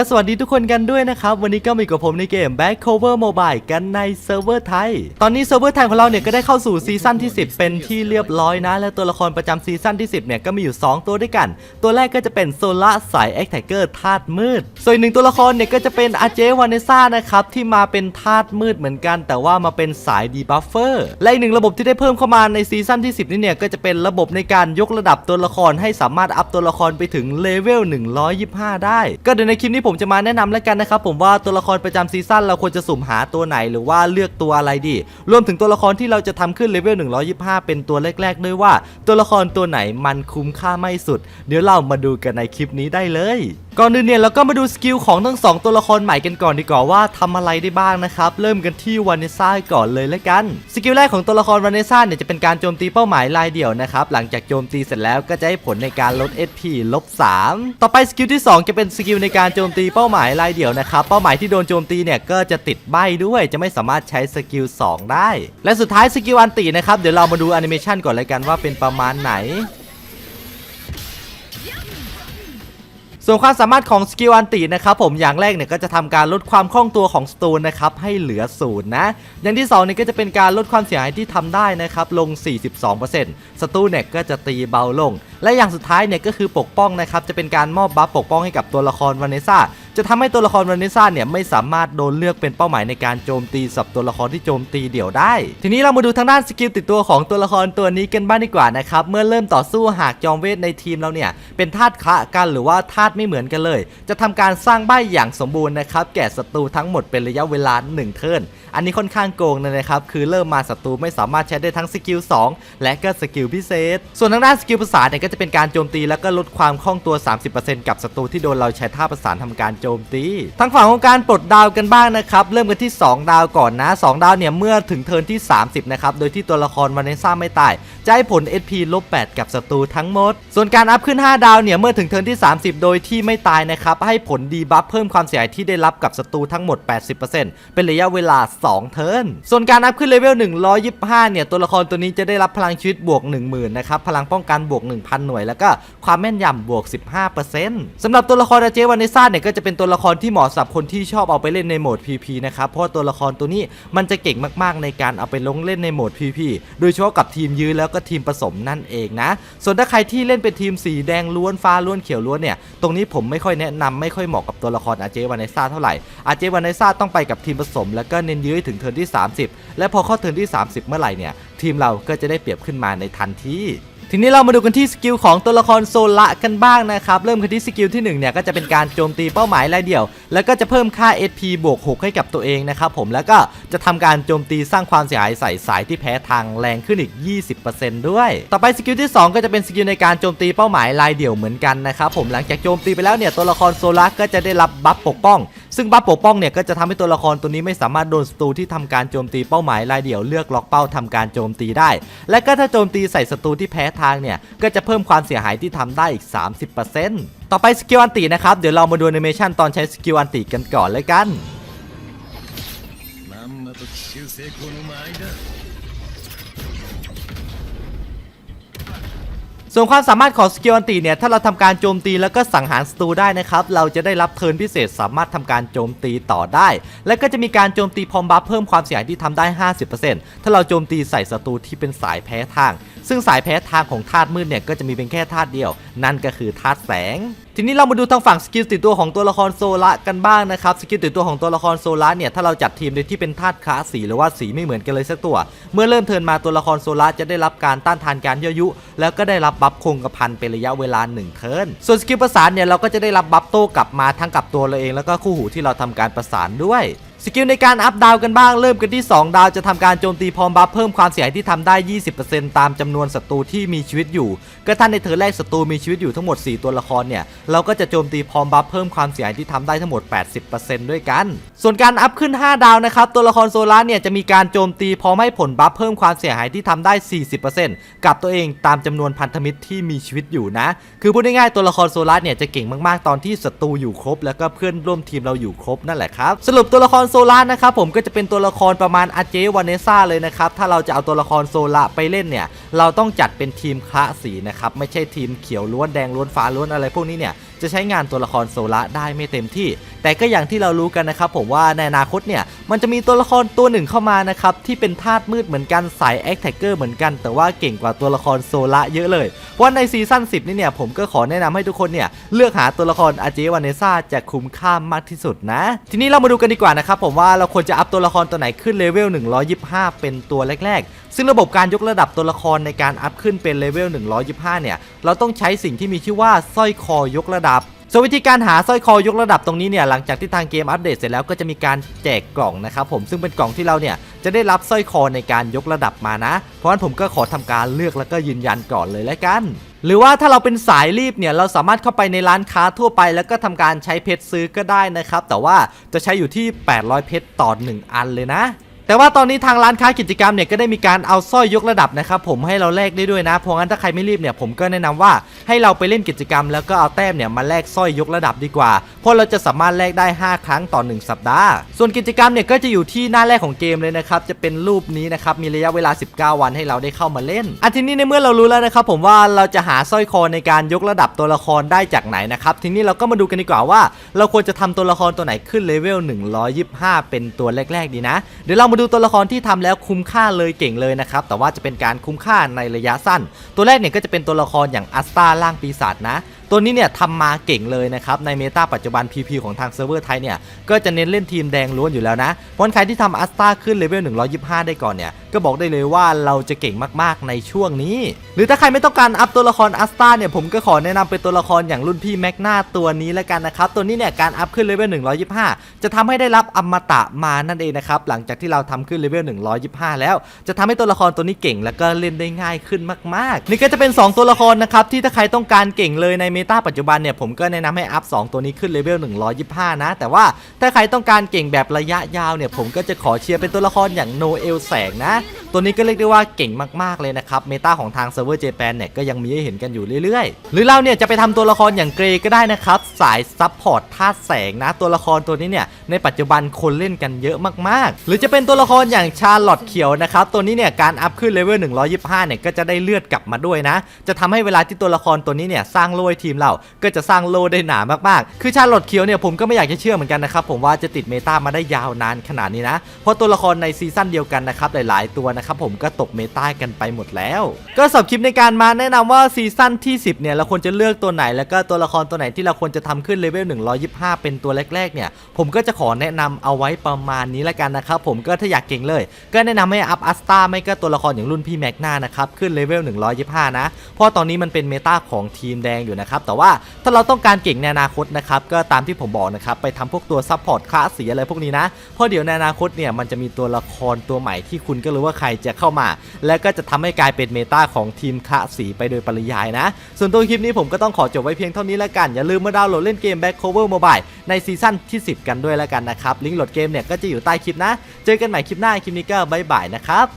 ก็สวัสดีทุกคนกันด้วยนะครับ วันนี้ก็มาอยู่กับผมในเกม Back Cover Mobile กันในเซิร์ฟเวอร์ไทย ตอนนี้เซิร์ฟเวอร์ไทยของเราเนี่ยก็ได้เข้าสู่ซีซั่นที่ 10 เป็นที่เรียบร้อยนะ และตัวละครประจำซีซั่นที่ 10 เนี่ยก็มีอยู่ 2 ตัวด้วยกัน ตัวแรกก็จะเป็นโซล่าสาย a อ t แทเกอร์ธาตุมืด ส่วนหนึ่งตัวละครเนี่ยก็จะเป็นอาเจวานเนซ่านะครับที่มาเป็นธาตุมืดเหมือนกัน แต่ว่ามาเป็นสายดีบัฟเฟอร์และอีกหนึ่งระบบที่ได้เพิ่มเข้ามาในซีซั่นที่ 10 นี่เนี่ยก็จะเป็นระบบในการยกระดับตัวละครให้สามารถอัพตัวละครไปถึงเลเวล125 ได้ ก็เดี๋ยวในคลิปนี้ผมจะมาแนะนำแล้วกันนะครับผมว่าตัวละครประจำซีซั่นเราควรจะสุ่มหาตัวไหนหรือว่าเลือกตัวอะไรดี รวมถึงตัวละครที่เราจะทำขึ้นเลเวล125 เป็นตัวแรก ๆ ด้วยว่า ตัวละครตัวไหนมันคุ้มค่าไม่สุด เดี๋ยวเรามาดูกันในคลิปนี้ได้เลย ก่อนอื่นเนี่ยเราก็มาดูสกิลของทั้งสองตัวละครใหม่กันก่อนดีกว่าว่าทำอะไรได้บ้างนะครับ เริ่มกันที่วานเนซ่าก่อนเลยแล้วกัน สกิลแรกของตัวละครวานเนซ่าเนี่ยจะเป็นการโจมตีเป้าหมายรายเดี่ยวนะครับ หลังจากโจมตีเสร็จแล้วก็จะให้ผลในการลด SP ลบ3ต่อไปสกิลที่ 2 จะเป็นสกิลในการโจมตีเป้าหมายรายเดี่ยวนะครับ เป้าหมายที่โดนโจมตีเนี่ยก็จะติดใบด้วยจะไม่สามารถใช้สกิล2ได้ และสุดท้ายสกิลอันตินะครับเดี๋ยวเรามาดูแอนิเมชันก่อนเลยกันว่าเป็นประมาณไหน ส่วนความสามารถของสกิลอันตินะครับผมอย่างแรกเนี่ยก็จะทำการลดความคล่องตัวของสตูนนะครับให้เหลือศูนย์นะ อย่างที่2เนี่ยก็จะเป็นการลดความเสียหายที่ทำได้นะครับลง 42%สตูนเนี่ยก็จะตีเบาลง และอย่างสุดท้ายเนี่ยก็คือปกป้องนะครับจะเป็นการมอบบัฟปกป้องให้กับตัวละครวานเนซ่าจะทำให้ตัวละครวานเนซ่าเนี่ยไม่สามารถโดนเลือกเป็นเป้าหมายในการโจมตีสับตัวละครที่โจมตีเดี่ยวได้ ทีนี้เรามาดูทางด้านสกิลติดตัวของตัวละครตัวนี้กันบ้างดีกว่านะครับเมื่อเริ่มต่อสู้หากจอมเวทในทีมเราเนี่ยเป็นธาตุคะกันหรือว่าธาตุไม่เหมือนกันเลย จะทำการสร้างใบอย่างสมบูรณ์นะครับแก่ศัตรูทั้งหมดเป็นระยะเวลา 1 เทิร์นอันนี้ค่อนข้างโกงเลยนะครับ คือเริ่มมาศัตรูไม่สามารถใช้ได้ทั้งสกิล2และก็สกิลพิเศษ ส่วนทางด้านสกิลประสาเนี่ยก็จะเป็นการโจมตีแล้วก็ลดความคล่องตัว 30%กับศัตรูที่โดนเราใช้ท่าประสานทำการโจมตี ทางฝั่งของการปลดดาวกันบ้างนะครับ เริ่มกันที่ 2 ดาวก่อนนะ 2 ดาวเนี่ยเมื่อถึงเทิร์นที่ 30 นะครับ โดยที่ตัวละครวานเนซ่าไม่ตายจะให้ผล SP ลบ8กับศัตรูทั้งหมด ส่วนการอัพขึ้น 5 ดาวเนี่ยเมื่อถึงเทิร์นที่ 30 โดยที่ไม่ตายนะครับให้ผลดีบัฟเพิ่มความเสียหายที่ได้รับกับศัตรูทั้งหมด 80%เป็นระยะเวลา2 เทิร์น ส่วนการอัพขึ้นเลเวล 125 เนี่ย ตัวละครตัวนี้จะได้รับพลังชีวิตบวก 10,000 นะครับ พลังป้องกันบวก 1,000 หน่วย แล้วก็ความแม่นยำบวก 15%สำหรับตัวละครอาเจวานเนซ่าเนี่ยก็จะเป็นตัวละครที่เหมาะสำหรับคนที่ชอบเอาไปเล่นในโหมด PP นะครับ เพราะตัวละครตัวนี้มันจะเก่งมากๆ ในการเอาไปลงเล่นในโหมด PP โดยเฉพาะกับทีมยื้อแล้วก็ทีมผสมนั่นเองนะ ส่วนถ้าใครที่เล่นเป็นทีมสีแดงล้วนฟ้าล้วนเขียวล้วนเนี่ย ตรงนี้ผมไม่ค่อยแนะนำไม่ค่อยเหมาะกับตัวละครอาเจวานเนซ่าเท่าไหร่อาเจวานเนซ่าต้องไปกับทีมผสมแล้วก็เน้นยื้ให้ถึงเทิร์นที่ 30 และพอเข้าเทิร์นที่ 30 เมื่อไหร่เนี่ยทีมเราก็จะได้เปรียบขึ้นมาในทันทีทีนี้เรามาดูกันที่สกิลของตัวละครโซละกันบ้างนะครับ เริ่มกันที่สกิลที่1เนี่ยก็จะเป็นการโจมตีเป้าหมายรายเดี่ยว แล้วก็จะเพิ่มค่า SP บวก 6 ให้กับตัวเองนะครับผมแล้วก็จะทำการโจมตีสร้างความเสียหายใส่สายที่แพ้ทางแรงขึ้นอีก 20%ด้วย ต่อไปสกิลที่ 2 ก็จะเป็นสกิลในการโจมตีเป้าหมายรายเดี่ยวเหมือนกันนะครับผมหลังจากโจมตีไปแล้วเนี่ยตัวละครโซละก็จะได้รับบัฟปกป้อง ซึ่งบัฟปกป้องเนี่ยก็จะทำให้ตัวละครตัวนี้ไม่สามารถโดนศัตรูที่ทำการโจมตีเป้าหมายรายเดี่ยวเลือกล็อกเป้าทำการโจมตีได้ และก็ถ้าโจมตีใส่ศัตรูที่แพ้ทางเนี่ยก็จะเพิ่มความเสียหายที่ทำได้อีก 30%ต่อไปสกิลอันตินะครับเดี๋ยวเรามาดูแอนิเมชันตอนใช้สกิลอันติกันก่อนเลยกัน ส่วนความสามารถของสกิลอันตีเนี่ย ถ้าเราทำการโจมตีแล้วก็สังหารศัตรูได้นะครับ เราจะได้รับเทิร์นพิเศษสามารถทำการโจมตีต่อได้ และก็จะมีการโจมตีพรอมบัฟเพิ่มความเสียหายที่ทำได้ 50%ถ้าเราโจมตีใส่ศัตรูที่เป็นสายแพ้ทาง ซึ่งสายแพ้ทางของธาตุมืดเนี่ยก็จะมีเป็นแค่ธาตุเดียว นั่นก็คือธาตุแสง ทีนี้เรามาดูทางฝั่งสกิลติดตัวของตัวละครโซละกันบ้างนะครับสกิลติดตัวของตัวละครโซละเนี่ยถ้าเราจัดทีมโดยที่เป็นธาตุคละสีหรือว่าสีไม่เหมือนกันเลยสักตัว เมื่อเริ่มเทินมาตัวละครโซละจะได้รับการต้านทานการยั่วยุ แล้วก็ได้รับบัฟคงกระพันเป็นระยะเวลา1เทินส่วนสกิลประสานเนี่ยเราก็จะได้รับบัฟโต้กลับมาทั้งกับตัวเราเองแล้วก็คู่หูที่เราทำการประสานด้วย สกิลในการอัพดาวกันบ้างเริ่มกันที่ 2 ดาวจะทำการโจมตีพร้อมบัฟเพิ่มความเสียหายที่ทำได้ 20%ตามจำนวนศัตรูที่มีชีวิตอยู่ ก็ท่านในเทิร์แรกศัตรูมีชีวิตอยู่ทั้งหมด 4 ตัวละครเนี่ย เราก็จะโจมตีพร้อมบัฟเพิ่มความเสียหายที่ทำได้ทั้งหมด 80%ด้วยกัน ส่วนการอัพขึ้น 5 ดาวนะครับ ตัวละครโซล่าเนี่ยจะมีการโจมตีพร้อมให้ผลบัฟเพิ่มความเสียหายที่ทำได้ 40%กับตัวเองตามจำนวนพันธมิตรที่มีชีวิตอยู่นะ คือพูดง่ายๆตัวละครโซล่าเนี่ยจะเก่งมากๆตอนที่ศัตรูอยู่ครบ แล้วก็เพื่อนร่วมทีมเราอยู่ครบนั่นแหละครับสรุปตัวละครโซล่านะครับผมก็จะเป็นตัวละครประมาณอาเจวานเนซ่าเลยนะครับถ้าเราจะเอาตัวละครโซล่าไปเล่นเนี่ยเราต้องจัดเป็นทีมคละสีนะครับไม่ใช่ทีมเขียวล้วนแดงล้วนฟ้าล้วนอะไรพวกนี้เนี่ยจะใช้งานตัวละครโซลาได้ไม่เต็มที่แต่ก็อย่างที่เรารู้กันนะครับผมว่าในอนาคตเนี่ยมันจะมีตัวละครตัวหนึ่งเข้ามานะครับที่เป็นธาตุมืดเหมือนกันสายแอคแท็กเกอร์เหมือนกัน แต่ว่าเก่งกว่าตัวละครโซละเยอะเลยเพราะในซีซั่น10 นี่เนี่ยผมก็ขอแนะนำให้ทุกคนเนี่ยเลือกหาตัวละครอาเจวานเนซ่าจะคุ้มค่ามากที่สุดนะ ทีนี้เรามาดูกันดีกว่านะครับผมว่าเราควรจะอัพตัวละครตัวไหนขึ้นเลเวล125 เป็นตัวแรกๆ ซึ่งระบบการยกระดับตัวละครในการอัพขึ้นเป็นเลเวล125 เนี่ยเราต้องใช้สิ่งที่มีชื่อว่าสร้อยคอยกระดับ ส่วนวิธีการหาสร้อยคอยกระดับตรงนี้เนี่ยหลังจากที่ทางเกมอัปเดตเสร็จแล้วก็จะมีการแจกกล่องนะครับผมซึ่งเป็นกล่องที่เราเนี่ยจะได้รับสร้อยคอในการยกระดับมานะ เพราะฉะนั้นผมก็ขอทำการเลือกแล้วก็ยืนยันก่อนเลยแล้วกัน หรือว่าถ้าเราเป็นสายรีบเนี่ยเราสามารถเข้าไปในร้านค้าทั่วไป แล้วก็ทำการใช้เพชรซื้อก็ได้นะครับแต่ว่าจะใช้อยู่ที่ 800 เพชรต่อ 1 อันเลยนะ แต่ว่าตอนนี้ทางร้านค้ากิจกรรมเนี่ยก็ได้มีการเอาสร้อยยกระดับนะครับผมให้เราแลกได้ด้วยนะเพราะงั้นถ้าใครไม่รีบเนี่ยผมก็แนะนำว่าให้เราไปเล่นกิจกรรม แล้วก็เอาแต้มเนี่ยมาแลกสร้อยยกระดับดีกว่า เพราะเราจะสามารถแลกได้ 5 ครั้งต่อ 1 สัปดาห์ ส่วนกิจกรรมเนี่ยก็จะอยู่ที่หน้าแรกของเกมเลยนะครับจะเป็นรูปนี้นะครับมีระยะเวลา 19 วันให้เราได้เข้ามาเล่นอันทีนี้ในเมื่อเรารู้แล้วนะครับผมว่าเราจะหาสร้อยคอในการยกระดับตัวละครได้จากไหนนะครับทีนี้เราก็มาดูกันดีกว่าว่า เราควรจะทำตัวละครตัวไหนขึ้นเลเวล125 เป็นตัวแรก ๆ ดีนะเดี๋ยวเรามาดูตัวละครที่ทำแล้วคุ้มค่าเลยเก่งเลยนะครับ แต่ว่าจะเป็นการคุ้มค่าในระยะสั้น ตัวแรกเนี่ยก็จะเป็นตัวละครอย่างอัสตาล่างปีศาจนะ ตัวนี้เนี่ยทำมาเก่งเลยนะครับ ในเมตาปัจจุบัน PP ของทางเซิร์ฟเวอร์ไทยเนี่ย ก็จะเน้นเล่นทีมแดงล้วนอยู่แล้วนะเพราะฉะนั้นใครที่ทำอัสตาขึ้นเลเวล 125 ได้ก่อนเนี่ย ก็บอกได้เลยว่าเราจะเก่งมากๆในช่วงนี้ หรือถ้าใครไม่ต้องการอัพตัวละครอัสตาเนี่ยผมก็ขอแนะนำเป็นตัวละครอย่างรุ่นพี่แมกนาตัวนี้แล้วกันนะครับตัวนี้เนี่ยการอัพขึ้นเลเวล 125 จะทำให้ได้รับอมตะมานั่นเองนะครับหลังจากที่เราทำขึ้นเลเวล 125 แล้ว จะทำให้ตัวละครตัวนี้เก่ง แล้วก็เล่นได้ง่ายขึ้นมากๆ นี่ก็จะเป็น 2 ตัวละครนะครับที่ถ้าใครต้องการเก่งเลยในเมตาปัจจุบันเนี่ยผมก็แนะนำให้อัพ 2 ตัวนี้ขึ้นเลเวล125 นะ แต่ว่าถ้าใครต้องการเก่งแบบระยะยาวเนี่ยผมก็จะขอเชียร์เป็นตัวละครอย่างโนเอลแสงนะ ตัวนี้ก็เรียกได้ว่าเก่งมากๆเลยนะครับเมตาของทางเซิร์ฟเวอร์เจแปนเนี่ยก็ยังมีให้เห็นกันอยู่เรื่อยๆ หรือเราเนี่ยจะไปทำตัวละครอย่างเกรก็ได้นะครับสายซับพอร์ตธาตุแสงนะตัวละครตัวนี้เนี่ยในปัจจุบันคนเล่นกันเยอะมากๆ หรือจะเป็นตัวละครอย่างชาร์ลอตเขียวนะครับตัวนี้เนี่ยการอัพขึ้นเลเวล125เนี่ยก็จะได้เลือดกลับมาด้วยนะ จะทำให้เวลาที่ตัวละครตัวนี้เนี่ยสร้างโล่ให้ทีมเราก็จะสร้างโลได้หนามากๆ คือชาร์ลอตเขียวเนี่ยผมก็ไม่อยากจะเชื่อเหมือนกันนะครับผมว่าจะติดเมตามาได้ยาวนานขนาดนี้นะ เพราะตัวละครในซีซั่นเดียวกันนะครับหลาย ๆ ตัวนะครับผมก็ตกเมตากันไปหมดแล้ว ก็สำหรับคลิปในการมาแนะนำว่าซีซั่นที่ 10เนี่ยเราควรจะเลือกตัวไหน แล้วก็ตัวละครตัวไหนที่เราควรจะทำขึ้นเลเวล125 เป็นตัวแรก ๆ เนี่ยผมก็จะขอแนะนำเอาไว้ประมาณนี้ละกันนะครับผมก็ถ้าอยากเก่งเลย ก็แนะนำให้อัพอัสตาไม่ก็ตัวละครอย่างรุ่นพี่แม็กนานะครับขึ้นเลเวล125นะเพราะตอนนี้มันเป็นเมตาของทีมแดงอยู่นะครับแต่ว่าถ้าเราต้องการเก่งในอนาคตนะครับก็ตามที่ผมบอกนะครับไปทำพวกตัวซัพพอร์ตคลาสสีอะไรพวกนี้นะเพราะเดี๋ยวในอนาคตเนี่ยมันจะมีตัวละครตัวใหม่ที่คุณก็รู้ว่าใครจะเข้ามา และก็จะทำให้กลายเป็นเมตาของทีมคละสีไปโดยปริยายนะ ส่วนตัวคลิปนี้ผมก็ต้องขอจบไว้เพียงเท่านี้แล้วกัน อย่าลืมมาดาวน์โหลดเล่นเกม Back Cover Mobile ในซีซั่นที่ 10 กันด้วยแล้วกันนะครับลิงก์โหลดเกมเนี่ยก็จะอยู่ใต้คลิปนะ เจอกันใหม่คลิปหน้าคลิปนี้ก็บ๊ายบายนะครับ